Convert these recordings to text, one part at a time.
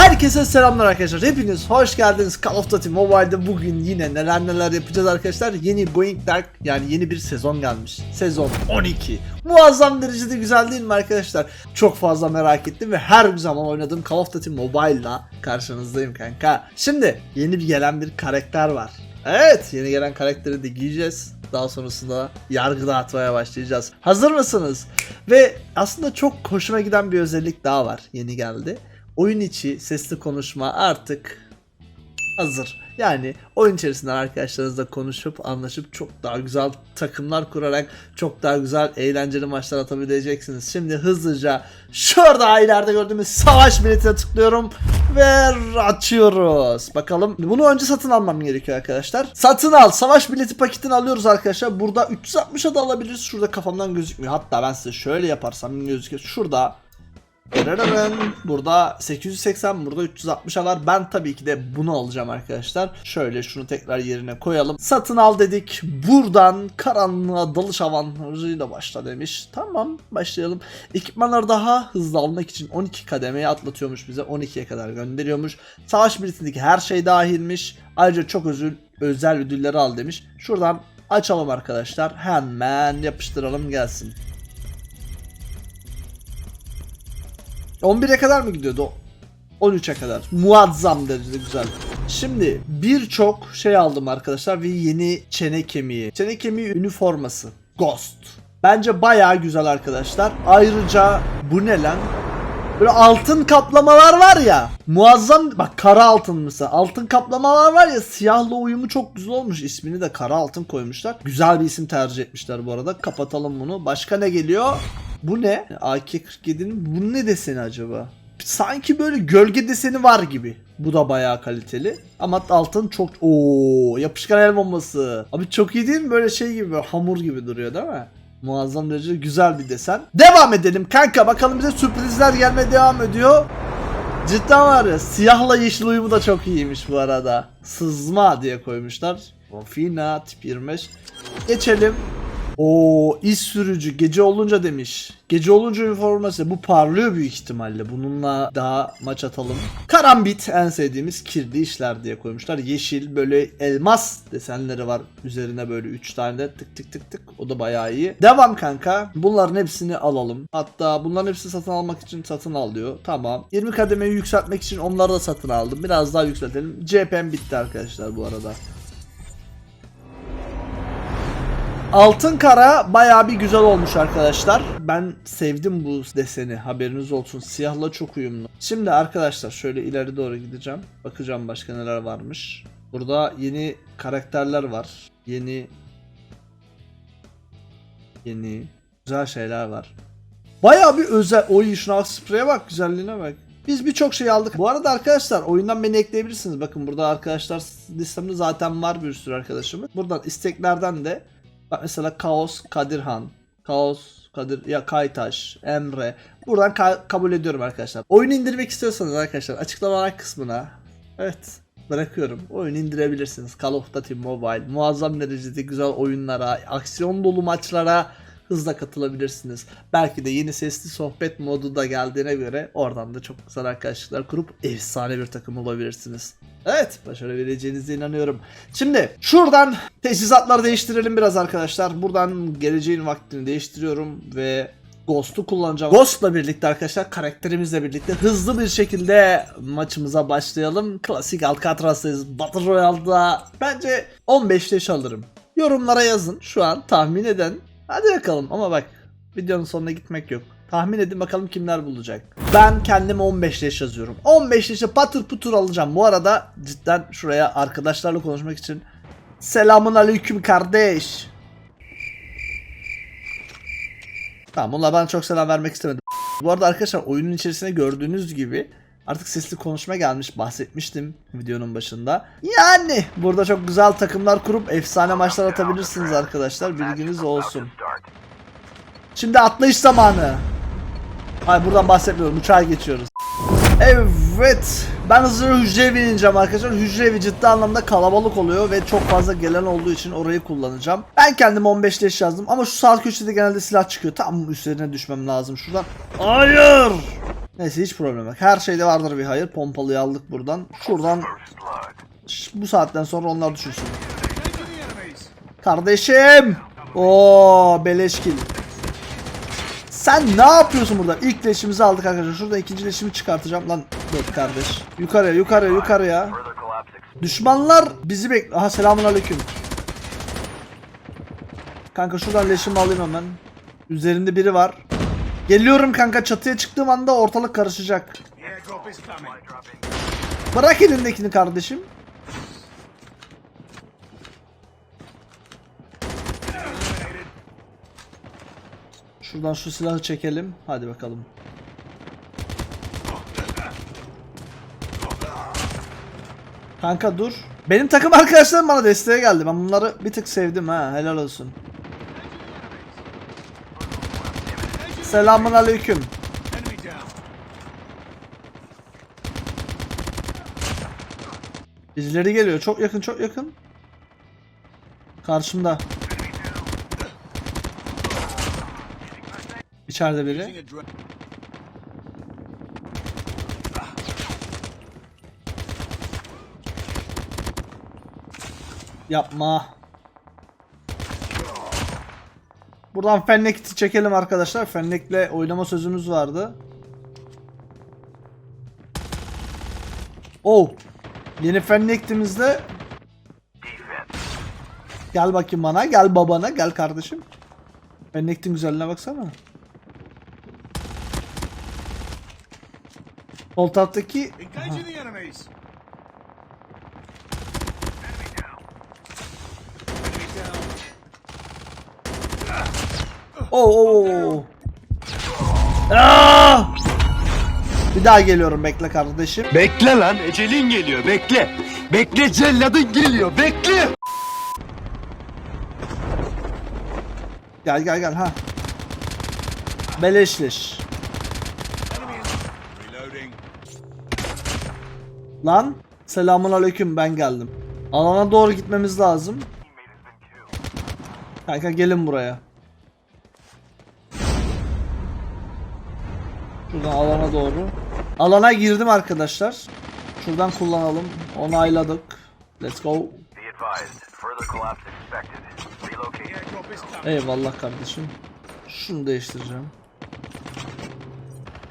Herkese selamlar arkadaşlar. Hepiniz hoş geldiniz. Call of Duty Mobile'de bugün yine neler neler yapacağız arkadaşlar. Yeni Going Dark yani yeni bir sezon gelmiş. Sezon 12. Muazzam derecede güzel değil mi arkadaşlar? Çok fazla merak ettim ve her zaman oynadığım Call of Duty Mobile'la karşınızdayım kanka. Şimdi yeni bir gelen bir karakter var. Evet yeni gelen karakteri de giyeceğiz. Daha sonrasında yargı dağıtmaya başlayacağız. Hazır mısınız? Ve aslında çok hoşuma giden bir özellik daha var. Yeni geldi oyun içi sesli konuşma artık hazır. Yani oyun içerisinden arkadaşlarınızla konuşup anlaşıp çok daha güzel takımlar kurarak çok daha güzel eğlenceli maçlar atabileceksiniz. Şimdi hızlıca şurada ileride gördüğümüz savaş biletine tıklıyorum ve açıyoruz. Bakalım bunu önce satın almam gerekiyor arkadaşlar. Satın al savaş bileti paketini alıyoruz arkadaşlar. Burada 360'a da alabiliriz. Şurada kafamdan gözükmüyor. Hatta ben size şöyle yaparsam gözüküyor. Şurada Burada 880 burada 360'a var. Ben tabii ki de bunu alacağım arkadaşlar. Şöyle şunu tekrar yerine koyalım. Satın al dedik. Buradan karanlığa dalış avantajıyla başla demiş. Tamam başlayalım. Ekipmanları daha hızlı almak için 12 kademeye atlatıyormuş bize. 12'ye kadar gönderiyormuş. Savaş biletindeki her şey dahilmiş. Ayrıca çok özür, özel ödülleri al demiş. Şuradan açalım arkadaşlar. Hemen yapıştıralım gelsin. 11'e kadar mı gidiyordu? 13'e kadar. Muazzam derecede güzel. Şimdi birçok şey aldım arkadaşlar ve yeni çene kemiği. Çene kemiği üniforması. Ghost. Bence bayağı güzel arkadaşlar. Ayrıca bu ne lan? Böyle altın kaplamalar var ya. Muazzam bak kara altın mesela. Altın kaplamalar var ya siyahla uyumu çok güzel olmuş. İsmini de kara altın koymuşlar. Güzel bir isim tercih etmişler bu arada. Kapatalım bunu. Başka ne geliyor? Bu ne? AK-47'nin bu ne deseni acaba? Sanki böyle gölge deseni var gibi. Bu da bayağı kaliteli. Ama altın çok... Oo, yapışkan el bombası. Abi çok iyi değil mi? Böyle şey gibi böyle hamur gibi duruyor değil mi? Muazzam derecede güzel bir desen. Devam edelim kanka. Bakalım bize sürprizler gelmeye devam ediyor. Cidden var ya siyahla yeşil uyumu da çok iyiymiş bu arada. Sızma diye koymuşlar. Fina tip 25. Geçelim. O iş sürücü gece olunca demiş. Gece olunca üniforması bu parlıyor büyük ihtimalle. Bununla daha maç atalım. Karambit en sevdiğimiz kirli işler diye koymuşlar. Yeşil böyle elmas desenleri var. Üzerine böyle 3 tane de tık tık tık tık. O da bayağı iyi. Devam kanka. Bunların hepsini alalım. Hatta bunların hepsini satın almak için satın al diyor. Tamam. 20 kademeyi yükseltmek için onları da satın aldım. Biraz daha yükseltelim. CHP'm bitti arkadaşlar bu arada. Altın kara bayağı bir güzel olmuş arkadaşlar. Ben sevdim bu deseni haberiniz olsun. Siyahla çok uyumlu. Şimdi arkadaşlar şöyle ileri doğru gideceğim. Bakacağım başka neler varmış. Burada yeni karakterler var. Yeni yeni güzel şeyler var. Bayağı bir özel. Oy şuna spreye bak güzelliğine bak. Biz birçok şey aldık. Bu arada arkadaşlar oyundan beni ekleyebilirsiniz. Bakın burada arkadaşlar listemde zaten var bir sürü arkadaşımız. Buradan isteklerden de Mesela Kaos Kadirhan, Kaos Kadir ya Kaytaş, Emre. Buradan ka- kabul ediyorum arkadaşlar. Oyunu indirmek istiyorsanız arkadaşlar açıklamalar kısmına evet bırakıyorum. Oyunu indirebilirsiniz. Call of Duty Mobile muazzam derecede güzel oyunlara, aksiyon dolu maçlara hızla katılabilirsiniz. Belki de yeni sesli sohbet modu da geldiğine göre oradan da çok güzel arkadaşlıklar kurup efsane bir takım olabilirsiniz. Evet başarabileceğinize inanıyorum. Şimdi şuradan teçhizatları değiştirelim biraz arkadaşlar. Buradan geleceğin vaktini değiştiriyorum ve Ghost'u kullanacağım. Ghost'la birlikte arkadaşlar karakterimizle birlikte hızlı bir şekilde maçımıza başlayalım. Klasik Alcatraz'dayız. Battle Royale'da bence 15 leş alırım. Yorumlara yazın şu an tahmin eden. Hadi bakalım ama bak videonun sonuna gitmek yok. Tahmin edin bakalım kimler bulacak. Ben kendime 15 leş yazıyorum. 15 leşe patır putur alacağım. Bu arada cidden şuraya arkadaşlarla konuşmak için Selamun aleyküm kardeş. Tamam bunlar bana çok selam vermek istemedim. Bu arada arkadaşlar oyunun içerisinde gördüğünüz gibi artık sesli konuşma gelmiş bahsetmiştim videonun başında. Yani burada çok güzel takımlar kurup efsane maçlar atabilirsiniz arkadaşlar bilginiz olsun. Şimdi atlayış zamanı. Hayır buradan bahsetmiyorum uçağa geçiyoruz. Evet. Ben hızlı hücre evi ineceğim arkadaşlar. Hücre evi ciddi anlamda kalabalık oluyor ve çok fazla gelen olduğu için orayı kullanacağım. Ben kendim 15 leş yazdım ama şu sağ köşede genelde silah çıkıyor. Tam üzerine düşmem lazım şuradan. Hayır. Neyse hiç problem yok. Her şeyde vardır bir hayır. Pompalıyı aldık buradan. Şuradan bu saatten sonra onlar düşünsün. Kardeşim. Oo beleş kill. Sen ne yapıyorsun burada? İlk leşimizi aldık arkadaşlar. Şurada ikinci leşimi çıkartacağım lan. Dur kardeş. Yukarıya yukarıya yukarıya. Düşmanlar bizi bek... Aha selamun aleyküm. Kanka şuradan leşimi alayım hemen. Üzerinde biri var. Geliyorum kanka çatıya çıktığım anda ortalık karışacak. Bırak elindekini kardeşim. Şuradan şu silahı çekelim. Hadi bakalım. Kanka dur. Benim takım arkadaşlarım bana desteğe geldi. Ben bunları bir tık sevdim ha. Helal olsun. Selamun aleyküm. Birileri geliyor. Çok yakın çok yakın. Karşımda. İçeride biri. Yapma. Buradan Fennect'i çekelim arkadaşlar. Fennect'le oynama sözümüz vardı. Oh. Yeni Fennect'imizde Gel bakayım bana. Gel babana. Gel kardeşim. Fennect'in güzelliğine baksana. Sol taraftaki oo, oo. Aa! Bir daha geliyorum bekle kardeşim. Bekle lan ecelin geliyor bekle. Bekle celladın geliyor bekle. Gel gel gel ha. Beleşleş. Lan selamun aleyküm ben geldim. Alana doğru gitmemiz lazım. Kanka gelin buraya. Şuradan alana doğru. Alana girdim arkadaşlar. Şuradan kullanalım. Onayladık. Let's go. Eyvallah kardeşim. Şunu değiştireceğim.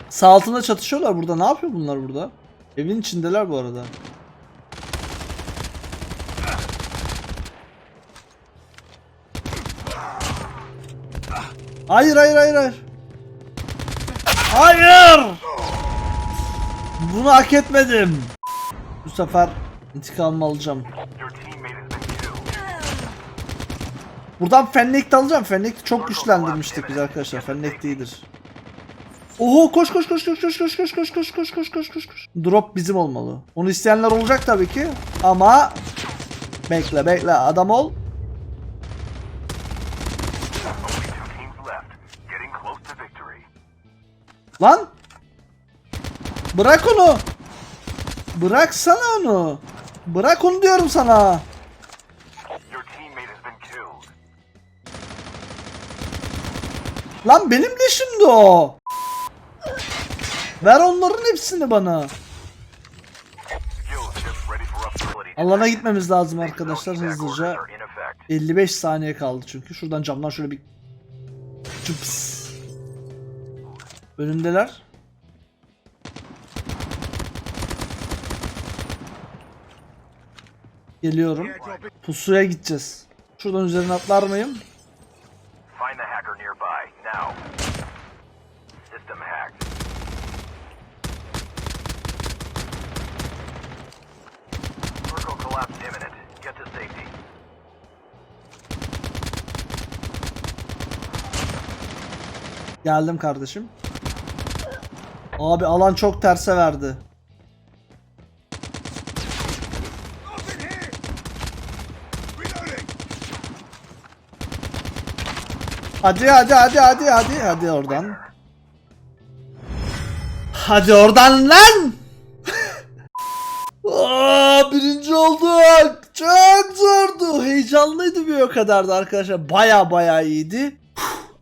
Sağ altında çatışıyorlar burada. Ne yapıyor bunlar burada? Evin içindeler bu arada. Hayır hayır hayır hayır. Hayır. Bunu hak etmedim. Bu sefer intikamımı alacağım. Buradan Fennect'i alacağım. Fennect'i çok güçlendirmiştik biz arkadaşlar. Fennect iyidir. Oho koş koş koş koş koş koş koş koş koş koş koş koş koş koş. Drop bizim olmalı. Onu isteyenler olacak tabii ki. Ama bekle bekle adam ol. Lan! Bırak onu. Bıraksana onu. Bırak onu diyorum sana. Lan benim de şimdi o. Ver onların hepsini bana. Alana gitmemiz lazım arkadaşlar hızlıca. orders are in effect. 55 saniye kaldı çünkü. Şuradan camdan şöyle bir çıps. Önündeler. Geliyorum. Pusuya gideceğiz. Şuradan üzerine atlar mıyım? Geldim kardeşim. Abi alan çok terse verdi. Hadi hadi hadi hadi hadi hadi oradan. Hadi oradan lan. Aa, birinci olduk. Çok zordu. Heyecanlıydı bir o kadardı arkadaşlar. Baya baya iyiydi.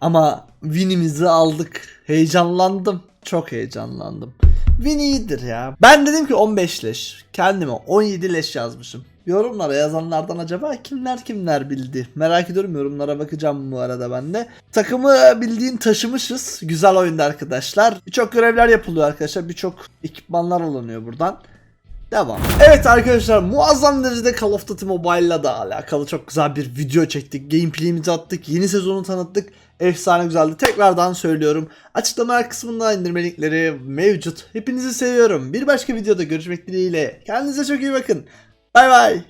Ama winimizi aldık. Heyecanlandım. çok heyecanlandım. Win iyidir ya. Ben dedim ki 15 leş. Kendime 17 leş yazmışım. Yorumlara yazanlardan acaba kimler kimler bildi? Merak ediyorum yorumlara bakacağım bu arada ben de. Takımı bildiğin taşımışız. Güzel oyunda arkadaşlar. Birçok görevler yapılıyor arkadaşlar. Birçok ekipmanlar alınıyor buradan. Devam. Evet arkadaşlar muazzam derecede Call of Duty Mobile'la da alakalı çok güzel bir video çektik. Gameplay'imizi attık. Yeni sezonu tanıttık. Efsane güzeldi. Tekrardan söylüyorum. Açıklamalar kısmında indirme linkleri mevcut. Hepinizi seviyorum. Bir başka videoda görüşmek dileğiyle. Kendinize çok iyi bakın. Bay bay.